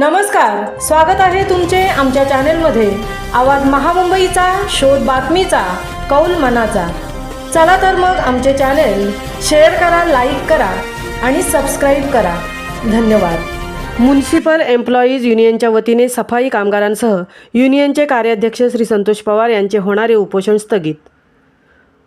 नमस्कार स्वागत आहे तुमचे आमच्या चॅनेलमध्ये. आवाज महामुंबईचा शोध बातमीचा कौल मनाचा. चला तर मग आमचे चॅनेल शेअर करा लाईक करा आणि सबस्क्राईब करा. धन्यवाद. म्युन्सिपल एम्प्लॉईज युनियनच्या वतीने सफाई कामगारांसह युनियनचे कार्याध्यक्ष श्री संतोष पवार यांचे होणारे उपोषण स्थगित.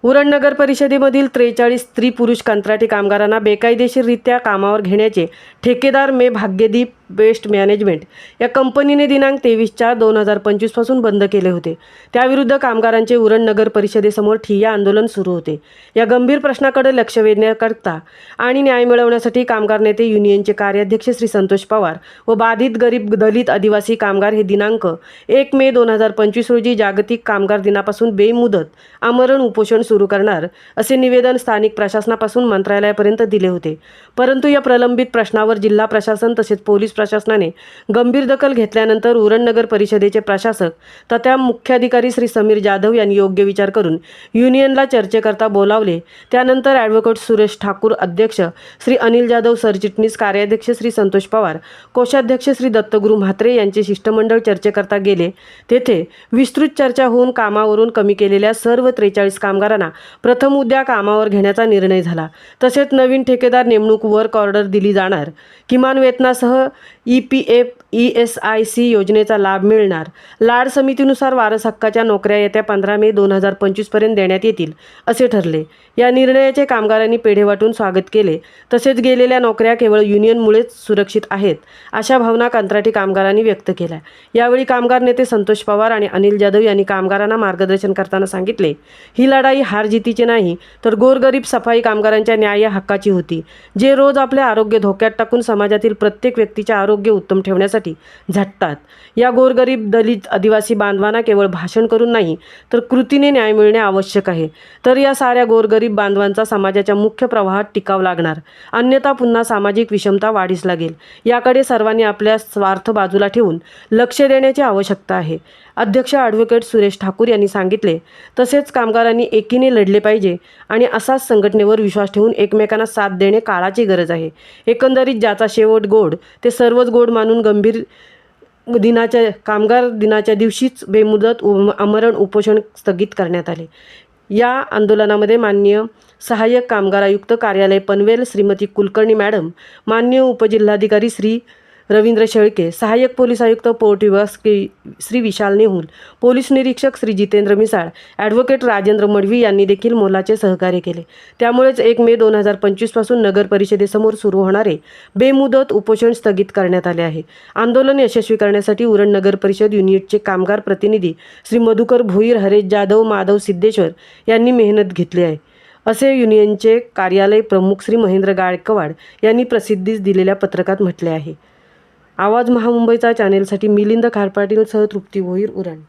उरण नगर परिषदेमधील त्रेचाळीस स्त्री पुरुष कंत्राटी कामगारांना बेकायदेशीररित्या कामावर घेण्याचे ठेकेदार मे भाग्यदीप वेस्ट मॅनेजमेंट या कंपनीने दिनांक तेवीस चार दोन हजार पंचवीसपासून बंद केले होते. त्याविरुद्ध कामगारांचे उरण नगर परिषदेसमोर ठिय्या आंदोलन सुरू होते. या गंभीर प्रश्नाकडे लक्ष वेधण्याकरता आणि न्याय मिळवण्यासाठी कामगार नेते युनियनचे कार्याध्यक्ष श्री संतोष पवार व बाधित गरीब दलित आदिवासी कामगार हे दिनांक एक मे दोन हजार पंचवीस रोजी जागतिक कामगार दिनापासून बेमुदत आमरण उपोषण सुरू करणार असे निवेदन स्थानिक प्रशासनापासून मंत्रालयापर्यंत दिले होते. परंतु या प्रलंबित प्रश्नावर जिल्हा प्रशासन तसेच पोलीस प्रशासनाने गंभीर दखल घेतल्यानंतर उरण नगर परिषदेचे प्रशासक तथा मुख्याधिकारी श्री समीर जाधव यांनी योग्य विचार करून युनियनला चर्चेकरता बोलावले. त्यानंतर ॲडव्होकेट सुरेश ठाकूर अध्यक्ष श्री अनिल जाधव सरचिटणीस कार्याध्यक्ष श्री संतोष पवार कोषाध्यक्ष श्री दत्तगुरू म्हात्रे यांचे शिष्टमंडळ चर्चेकरता गेले. तेथे विस्तृत चर्चा होऊन कामावरून कमी केलेल्या सर्व त्रेचाळीस कामगारांना प्रथम उद्या कामावर घेण्याचा निर्णय झाला. तसेच नवीन ठेकेदार नेमणूक वर्क ऑर्डर दिली जाणार. किमान वेतनासह E P F E S I C योजनेचा लाभ मिळणार. लाड समितीनुसार वारस हक्काच्या नोकऱ्या येत्या पंधरा मे दोन हजार पंचवीसपर्यंत देण्यात येतील असे ठरले. या निर्णयाचे कामगारांनी पेढे वाटून स्वागत केले. तसेच गेलेल्या नोकऱ्या केवळ युनियनमुळेच सुरक्षित आहेत अशा भावना कंत्राटी कामगारांनी व्यक्त केल्या. यावेळी कामगार नेते संतोष पवार आणि अनिल जाधव यांनी कामगारांना मार्गदर्शन करताना सांगितले ही लढाई हार जितीची नाही तर गोरगरीब सफाई कामगारांच्या न्याय हक्काची होती. जे रोज आपले आरोग्य धोक्यात टाकून समाजातील प्रत्येक व्यक्तीच्या आरोग्य उत्तम ठेवण्यासाठी झटतात. या गोरगरीब दलित आदिवासी बांधवांना केवळ भाषण करून नाही तर कृतीने न्याय मिळणे आवश्यक आहे. तर या साऱ्या गोरगरीब बांधवांचा समाजाच्या मुख्य प्रवाहात टिकाव लागणार. अन्यथा पुन्हा सामाजिक विषमता वाढीस लागेल. याकडे सर्वांनी आपल्या स्वार्थ बाजूला ठेवून लक्ष देण्याची आवश्यकता आहे. अध्यक्ष ॲडव्होकेट सुरेश ठाकूर यांनी सांगितले तसेच कामगारांनी एकीने लढले पाहिजे आणि असाच संघटनेवर विश्वास ठेवून एकमेकांना साथ देणे काळाची गरज आहे. एकंदरीत ज्याचा शेवट गोड ते सर्वच गोड मानून गंभीर दिनाच्या कामगार दिनाच्या दिवशीच बेमुदत आमरण उपोषण स्थगित करण्यात आले. या आंदोलनामध्ये मान्य सहाय्यक कामगार आयुक्त कार्यालय पनवेल श्रीमती कुलकर्णी मॅडम मान्य उपजिल्हाधिकारी श्री रवींद्र शेळके सहाय्यक पोलीस आयुक्त पोर्ट विभाग श्री विशाल नेहुल पोलीस निरीक्षक श्री जितेंद्र मिसाळ ॲडव्होकेट राजेंद्र मडवी यांनी देखील मोलाचे सहकार्य केले. त्यामुळेच एक मे दोन हजार पंचवीसपासून नगर परिषदेसमोर सुरू होणारे बेमुदत उपोषण स्थगित करण्यात आले आहे. आंदोलन यशस्वी करण्यासाठी उरण नगर परिषद युनिटचे कामगार प्रतिनिधी श्री मधुकर भोईर हरेश जाधव माधव सिद्धेश्वर यांनी मेहनत घेतली आहे. असे युनियनचे कार्यालय प्रमुख श्री महेंद्र गायकवाड यांनी प्रसिद्धीस दिलेल्या पत्रकात म्हटले आहे. आवाज महामुंबईचा चॅनेलसाठी मिलिंद खारपाटीलसह तृप्ती भोईर उरण.